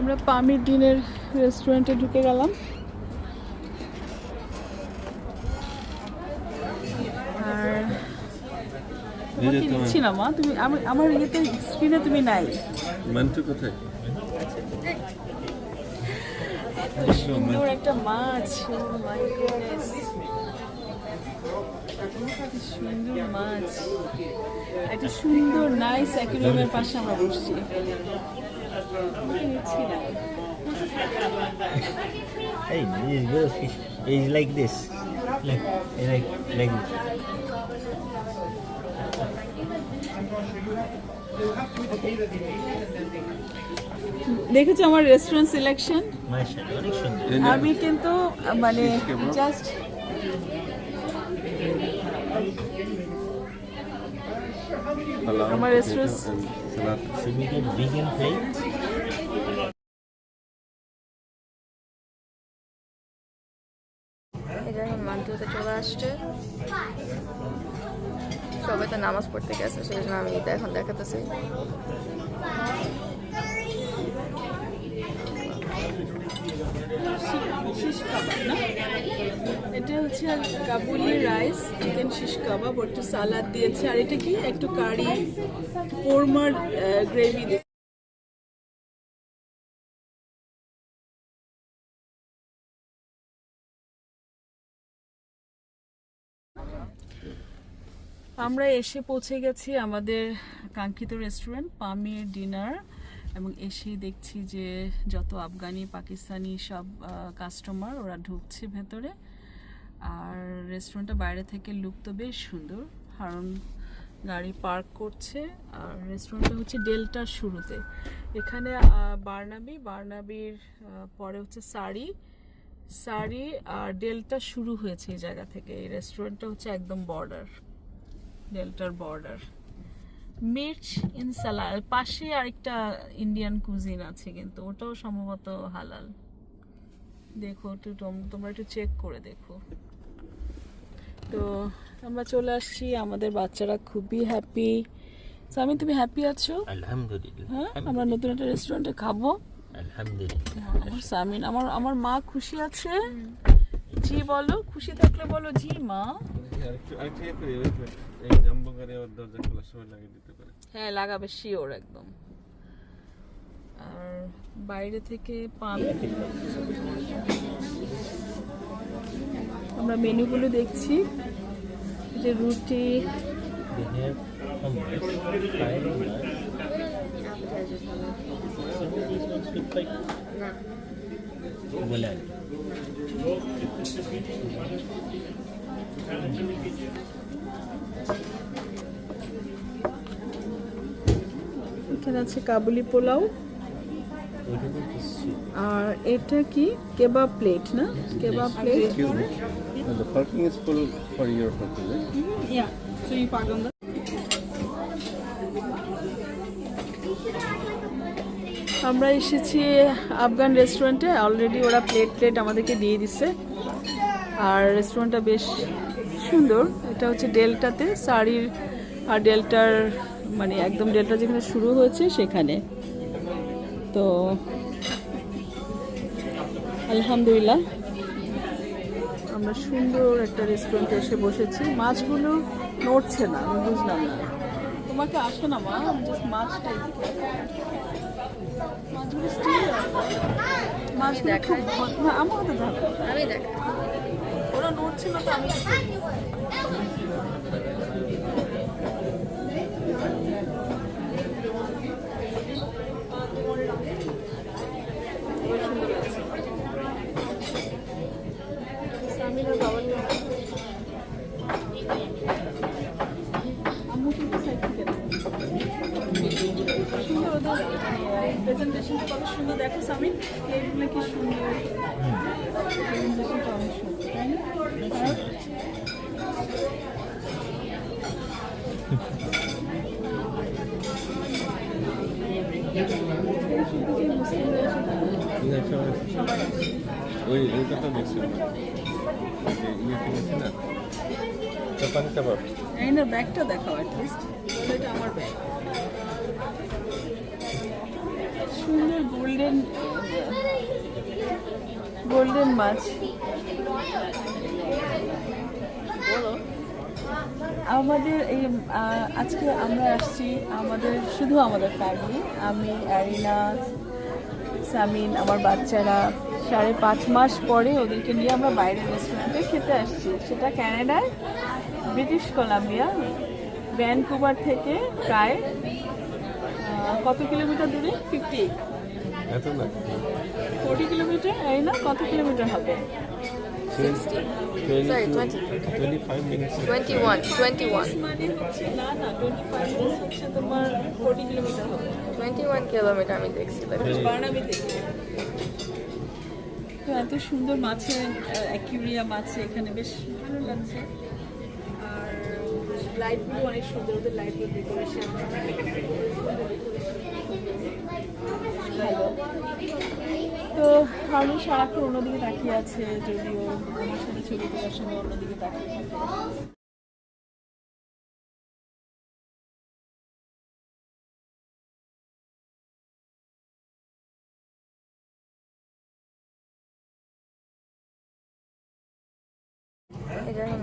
আমরা পামির ডিনের রেস্টুরেন্টে ঢুকে গেলাম। দিচ্ছি না মা? তুমি আমার আমার ইয়েতে স্ক্রিনে তুমি নাই। মান্টু কোথায়? সুন্দর একটা মাছ Oh. কি সুন্দর মাছ একটা সুন্দর নাইস অ্যাকুরিয়ামের পাশে আমরা বসছি Hey, this is good fish. It's like this. Like, like, like this. দেখেছ আমার রেস্টুরেন্ট সিলেকশন মাশাআল্লাহ, অনেক সুন্দর। এই যে আমি কিন্তু মানে just halal our restaurants- get vegan plate. মান্টুতে চলে আসছে সবাই তো নামাজ পড়তে গেছে সেই জন্য আমি এটা এখন দেখাতেছি এটা হচ্ছে কাবুলি রাইস, চিকেন শিশ কাবাব একটু সালাদ দিয়েছে। আর এটা কি? একটু কারি, কোরমার গ্রেভি দিয়েছে। আমরা এসে পৌঁছে গেছি আমাদের কাঙ্ক্ষিত রেস্টুরেন্ট পামির ডিনার এবং এসে দেখছি যে যত আফগানি, পাকিস্তানি সব কাস্টমার ওরা ঢুকছে ভেতরে। আর রেস্টুরেন্টটা বাইরে থেকে লুক তো বেশ সুন্দর। কারণ গাড়ি পার্ক করছে। আর রেস্টুরেন্টটা হচ্ছে ডেল্টার শুরুতে। এখানে বার্নাবি বার্নাবির পরে হচ্ছে সারি সারি আর ডেল্টা শুরু হয়েছে এই জায়গা থেকে। এই রেস্টুরেন্টটা হচ্ছে একদম বর্ডার ডেল্টার বর্ডার মির্চ ইন ইনসালা পাশে আরেকটা ইন্ডিয়ান কুজিন আছে কিন্তু ওটাও সম্ভবত হালাল। দেখো একটু তোমরা একটু চেক করে দেখো। তো আমরা চলে আসছি আমাদের বাচ্চারা খুবই হ্যাপি আমি তুমি হ্যাপি আছো? আলহামদুলিল্লাহ। হ্যাঁ আমরা নতুন একটা রেস্টুরেন্টে খাব। আলহামদুলিল্লাহ। আমার সামিন আমার আমার মা খুশি আছে। জি বলো, খুশি থাকলে বলো জি মা। হ্যাঁ লাগাবে শিওর একদম। আর বাইরে থেকে পান। আমরা মেনুগুলো দেখছি। যে রুটি। we না bulal এখানে আছে কাবুলি পোলাও আর এটা কি কেবাব প্লেট না kebab plate. Uh, the parking is full for your hotel, right? Yeah, so you park on the. আমরা এসেছি আফগান রেস্টুরেন্টে অলরেডি ওরা প্লেট প্লেট আমাদেরকে দিয়ে দিছে। আর রেস্টুরেন্টটা বেশ সুন্দর। এটা হচ্ছে ডেল্টাতে। শাড়ির আর ডেল্টার মানে একদম ডেল্টা যেখানে শুরু হয়েছে সেখানে। তো আলহামদুলিল্লাহ। আমরা সুন্দর একটা রেস্টুরেন্টে এসে বসেছি। মাছগুলো নড়ছে না বুঝলাম না। তোমাকে আসো না মা জাস্ট মাছটাই দেখি। মাছগুলো স্টিল মাছগুলো খুব ভ- না আমার হাতে ধরো আমি দেখ ওরা নড়ছে না তো আমি কি করব? খুব সুন্দর লাগছে। সামিনার বাবার নাম। আম্মু কিন্তু সাইড থেকে না। সুন্দর ওদের প্রেজেন্টেশনটা কত সুন্দর দেখো সামিন কি সুন্দর। প্রেজেন্টেশনটা অনেক তাই ওই ওই কথা দেখছি ইয়ে কিনেছি না? চাপান কাবাব এই না ব্যাগটা দেখাও অ্যাটলিস্ট এটা আমার ব্যাগ সুন্দর গোল্ডেন গোল্ডেন মাছ। আমাদের এই আজকে আমরা আসছি আমাদের শুধু আমাদের ফ্যামিলি আমি অ্যারিনা সামিন আমার বাচ্চারা। সাড়ে পাঁচ মাস পরে ওদেরকে নিয়ে আমরা বাইরের রেস্টুরেন্টে খেতে আসছি। সেটা ক্যানাডায় ব্রিটিশ কলাম্বিয়া ভ্যানকুভার থেকে প্রায় কত কিলোমিটার দূরে? ফিফটি এত না? Forty kilometre? অ্যারিনা কত কিলোমিটার হবে? Sorry, 20. টোয়েন্টি ফাইভ মিনিটস 21 21 মানে হচ্ছে না না টোয়েন্টি ফাইভ হচ্ছে তোমার ফোর্টি কিলোমিটার হবে। 21 কিলোমিটার আমি দেখছিলাম বার্নাবি থেকে। তো এত সুন্দর মাছের অ্যাকিউরিয়া মাছে এখানে বেশ ভালো লাগছে। আর লাইটগুলো অনেক সুন্দর ওদের লাইটগুলো ডেকোরেশন ভালো তো আমি সারাক্ষণ অন্যদিকে তাকিয়ে আছে, যদিও আমার সাথে ছবি তোলার সময় অন্যদিকে তাকিয়ে থাকে। এটা এখন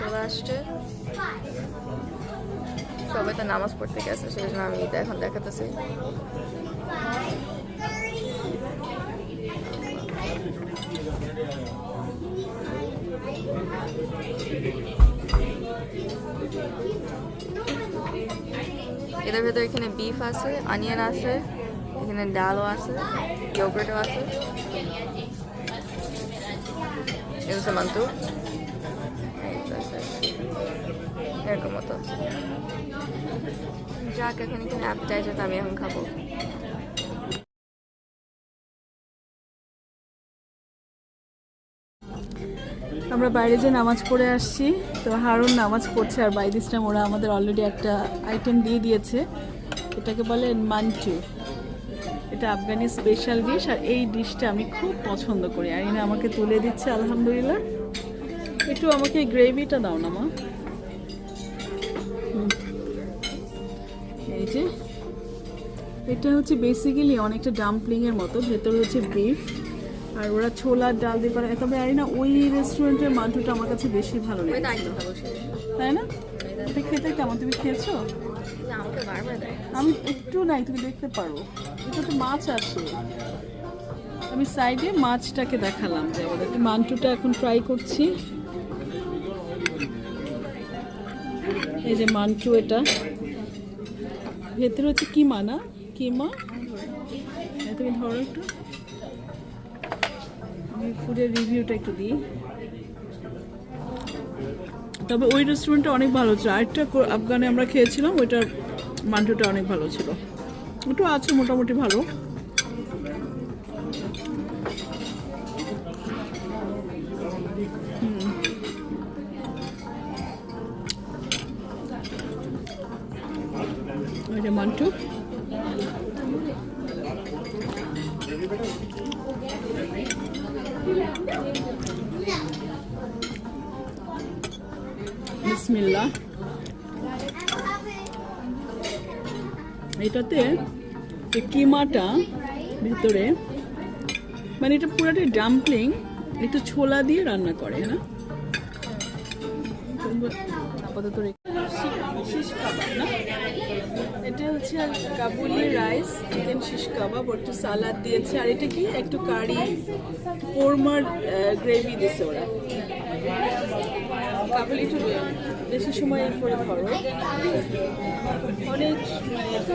চলে আসছে। সবাই তো নামাজ পড়তে গেছে, সেই জন্য আমি এটা এখন দেখাতেছি। এদের ভেতরে এখানে বিফ আছে অনিয়ন আছে, এখানে ডালও আছে ইয়োগার্টও আছে। হচ্ছে মান্তু এরকম মতো। যাক, এখন এখানে অ্যাপটাইজার আমি এখন খাব। আমরা বাইরে যে নামাজ পড়ে আসছি, তো হারুন নামাজ পড়ছে আর বাই দিস ওরা আমাদের অলরেডি একটা আইটেম দিয়ে দিয়েছে। এটাকে বলে মান্টু এটা আফগানি স্পেশাল ডিশ আর এই ডিশটা আমি খুব পছন্দ করি। আর এনে আমাকে তুলে দিচ্ছে, আলহামদুলিল্লাহ। একটু আমাকে গ্রেভিটা দাও না, মা। এই যে এটা হচ্ছে বেসিক্যালি অনেকটা ডাম্পলিংয়ের মতো ভেতরে হচ্ছে বিফ আর ওরা ছোলার ডাল দিয়ে পারে তবে জানি না ওই রেস্টুরেন্টের মাংসটা আমার কাছে বেশি ভালো লাগে তাই না? এটা খেতে কেমন? তুমি খেয়েছো? আমি একটু নাই তুমি দেখতে পারো। এটা তো মাছ আছে। আমি সাইডে মাছটাকে দেখালাম যে আমাদের মান্টুটা এখন ফ্রাই করছি। এই যে মান্টু এটা। ভেতরে হচ্ছে কিমা না? কিমা? তুমি ধরো একটু। আমি ফুডের রিভিউটা একটু দিই। তবে ওই রেস্টুরেন্টটা অনেক ভালো ছিল। আরেকটা আফগানে আমরা খেয়েছিলাম, ওইটার মান্টুটা অনেক ভালো ছিল। ওটা আছে মোটামুটি ভালো। বিসমিল্লাহ। এটাতে কিমাটা ভিতরে মানে এটা পুরাটাই ডাম্পলিং, একটু ছোলা দিয়ে রান্না করে না আপাতত শিশ কাবাব, না? এটা হচ্ছে কাবুলি রাইস, চিকেন কাবাব একটু সালাদ দিয়েছে। আর এটা কি? একটু কারি, কোরমার গ্রেভি দিয়েছে ওরা। কাবুলি একটু বেশি সময় করে ধরো। অনেক মানে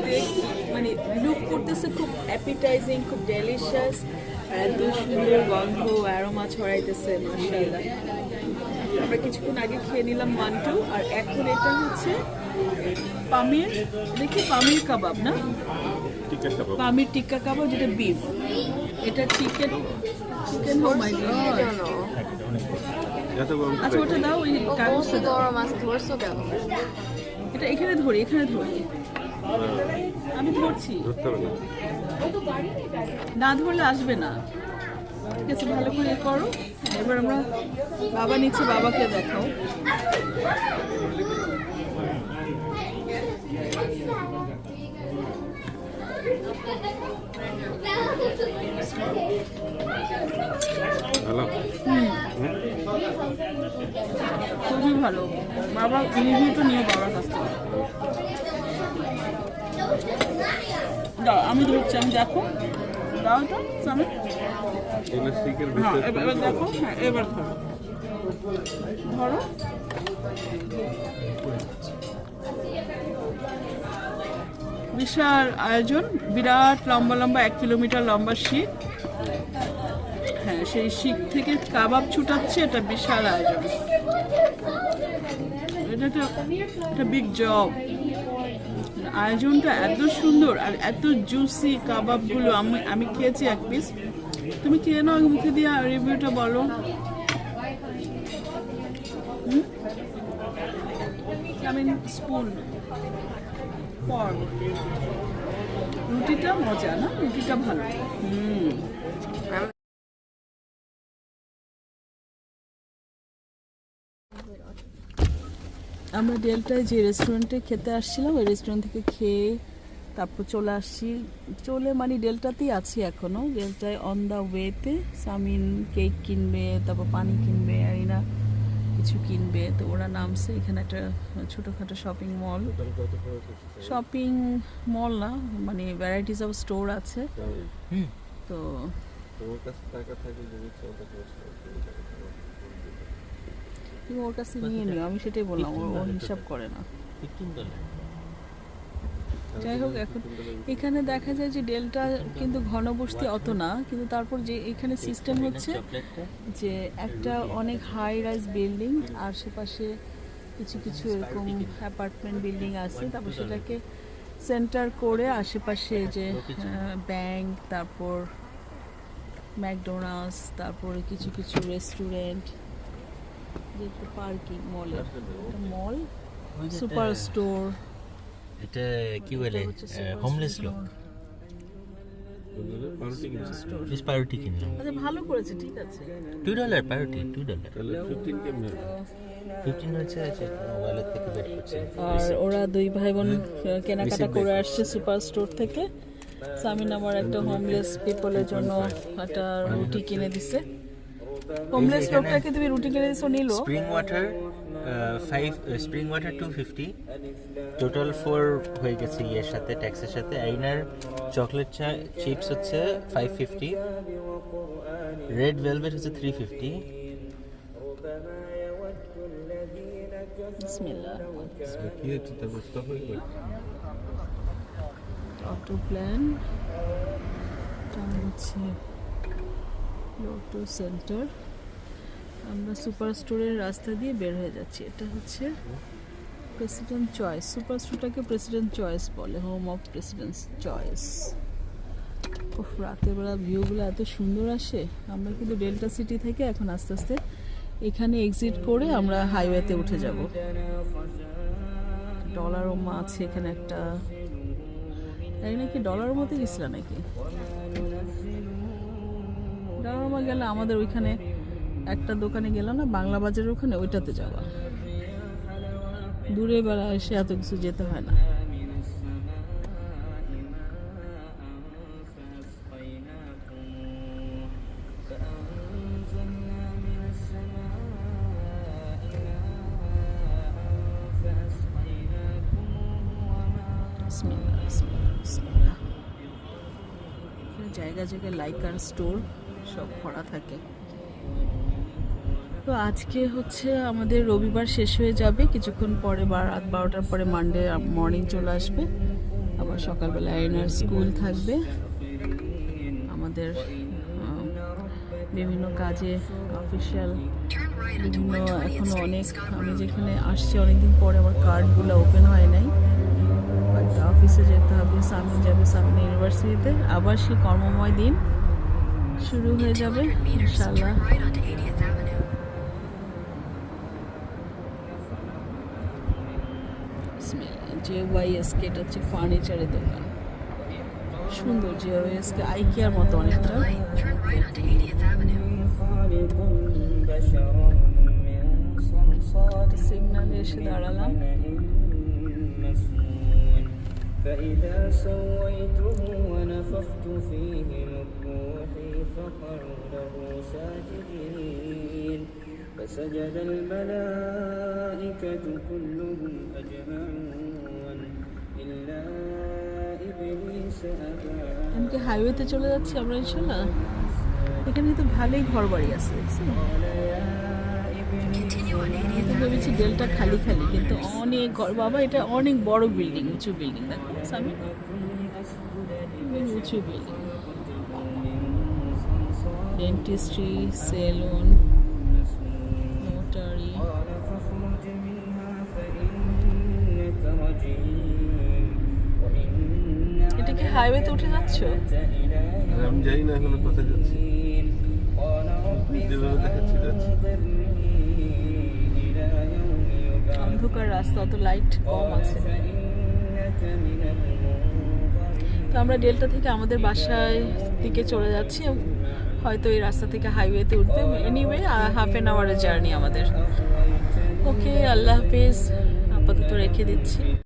মানে লুক করতেছে খুব অ্যাপিটাইজিং খুব ডেলিশিয়াস এত সুন্দর গন্ধ অ্যারোমা ছড়াইতেছে মাশাআল্লাহ। আমরা কিছুক্ষণ আগে খেয়ে নিলাম মান্টু আর এখন এটা হচ্ছে পামির দেখি পামির কাবাব না? পামির টিক্কা কাবাব যেটা বিফ এটা chicken chicken oh my god আচ্ছা ওটা দাও ওই কাগজটা দাও। গরম আছে ধরছো কেন এটা এখানে ধরি এখানে ধরি। আমি ধরছি। না। না ধরলে আসবে না। ঠিক আছে ভালো করে এ করো। এবার আমরা বাবা নিচ্ছে বাবাকে দেখাও। ভালো। খুবই ভালো। বাবা রিভিউ তো নিয়ে বাবার কাছ থেকে। দাও আমি ধরছি আমি দেখো। দাও তো স্টিকের হ্যাঁ এবার দেখো হ্যাঁ এবার ধরো। ধরো। বিশাল আয়োজন বিরাট লম্বা লম্বা এক কিলোমিটার লম্বা হ্যাঁ সেই শিখ থেকে কাবাব ছুটাচ্ছে, এটা বিশাল আয়োজন। এটা একটা একটা বিগ জব আয়োজনটা এত সুন্দর আর এত জুসি কাবাবগুলো, আমি আমি খেয়েছি এক পিস তুমি খেয়ে নাও মুখে দিয়ে রিভিউটা বলো। আমি স্পুন রুটিটা মজা না? রুটিটা ভালো। হুম। আমরা ডেল্টায় যে রেস্টুরেন্টে খেতে আসছিলাম ওই রেস্টুরেন্ট থেকে খেয়ে তারপর চলে আসছি। চলে মানে ডেল্টাতেই আছি এখনও ডেল্টায় অন দ্য ওয়েতে সামিন কেক কিনবে তারপর পানি কিনবে আরিনা কিছু কিনবে। তো ওরা নামছে এখানে একটা ছোটোখাটো শপিং মল শপিং মল না মানে ভ্যারাইটিস অফ স্টোর আছে। তো তুমি ওর কাছে নিয়ে নিও আমি সেটাই বললাম ও হিসাব করে না। যাই হোক এখন এখানে দেখা যায় যে ডেল্টা কিন্তু ঘনবসতি অত না কিন্তু তারপর যে এখানে সিস্টেম হচ্ছে যে একটা অনেক হাই রাইজ বিল্ডিং আশেপাশে কিছু কিছু এরকম অ্যাপার্টমেন্ট বিল্ডিং আছে তারপর সেটাকে সেন্টার করে আশেপাশে যে ব্যাংক তারপর ম্যাকডোনাল্ডস তারপরে কিছু কিছু রেস্টুরেন্ট যে পার্কিং মলের মল সুপার স্টোর। এটা কি বলে? হোমলেস লোক। পাউরুটি কিনলাম আচ্ছা ভালো করেছে ঠিক আছে। টু ডলার পাউরুটি টু ডলার ফিফটিন কেমন ফিফটিন হচ্ছে আছে মোবাইলের থেকে বের করছে। আর ওরা দুই ভাই বোন কেনাকাটা করে আসছে সুপার স্টোর থেকে। সামিন আমার একটা হোমলেস পিপলের জন্য একটা রুটি কিনে দিছে। হোমলেস লোকটাকে তুমি রুটি কিনে দিছো নিল? Spring water five spring water two fifty total four হয়ে গেছে ইয়ের সাথে ট্যাক্সের সাথে। আইনার চকলেট চা চিপস হচ্ছে ফাইভ ফিফটি রেড ভেলভেট হচ্ছে থ্রি ফিফটি অটো প্ল্যান হচ্ছে? লোটো সেন্টার আমরা সুপার স্টোরের রাস্তা দিয়ে বের হয়ে যাচ্ছি। এটা হচ্ছে প্রেসিডেন্ট চয়েস সুপার স্টোরটাকে প্রেসিডেন্ট চয়েস বলে home of President Choice oh রাতের বেলা ভিউগুলো এত সুন্দর আসে। আমরা কিন্তু ডেল্টা সিটি থেকে এখন আস্তে আস্তে এখানে এক্সিট করে আমরা হাইওয়েতে উঠে যাব। ডলার মা আছে এখানে একটা। তাই নাকি ডলার মতো গেছিল নাকি? ডলার মা গেলে আমাদের ওইখানে একটা দোকানে গেলাম না, বাংলা বাজারের ওখানে ওইটাতে যাওয়া। দূরে বেড়া এসে এত কিছু যেতে হয় না। জায়গা জায়গায় লাইকার স্টোর সব ভরা থাকে। তো আজকে হচ্ছে আমাদের রবিবার শেষ হয়ে যাবে। কিছুক্ষণ পরে বা রাত বারোটার পরে মানডে মর্নিং চলে আসবে। আবার সকালবেলা আইনার স্কুল থাকবে। আমাদের বিভিন্ন কাজে অফিসিয়াল বিভিন্ন এখনও অনেক, আমি যেখানে আসছি অনেকদিন পরে আমার কার্ডগুলো ওপেন হয় নাই। অফিসে যেতে হবে, সামিন যাবে সামিন ইউনিভার্সিটিতে আবার সেই কর্মময় দিন শুরু হয়ে যাবে ইনশাল্লাহ যে ওয়াইএসকে এটা হচ্ছে ফার্নিচারের দোকান সুন্দর যে ওয়াইএসকে আইকিয়ার মতো অনেকটা সিগনালে এসে দাঁড়ালাম فإذا سويته ونفخت فيه من روحي فقعوا له ساجدين فسجد الملائكة كلهم أجمعون إلا إبليس أبى এমনকি হাইওয়েতে চলে যাচ্ছি আমরা ইনশাল্লাহ এখানে কিন্তু ভালোই ঘর বাড়ি আছে দেখছেন? আমি তো ভেবেছি ডেলটা খালি খালি কিন্তু অনেক ঘর বাবা এটা অনেক বড় বিল্ডিং উঁচু বিল্ডিং দেখো স্বামী অনেক উঁচু বিল্ডিং ডেন্টিস্ট্রি সেলুন হাইওয়েতে উঠে যাচ্ছ? আমি যাই না এখন কোথায় যাচ্ছি। অন্ধকার রাস্তা অত লাইট কম আছে। তো আমরা ডেল্টা থেকে আমাদের বাসায় দিকে চলে যাচ্ছি হয়তো এই রাস্তা থেকে হাইওয়েতে উঠবে। এনিওয়ে হাফ অ্যান আওয়ারের জার্নি আমাদের। ওকে আল্লাহ হাফিজ আপাতত রেখে দিচ্ছি।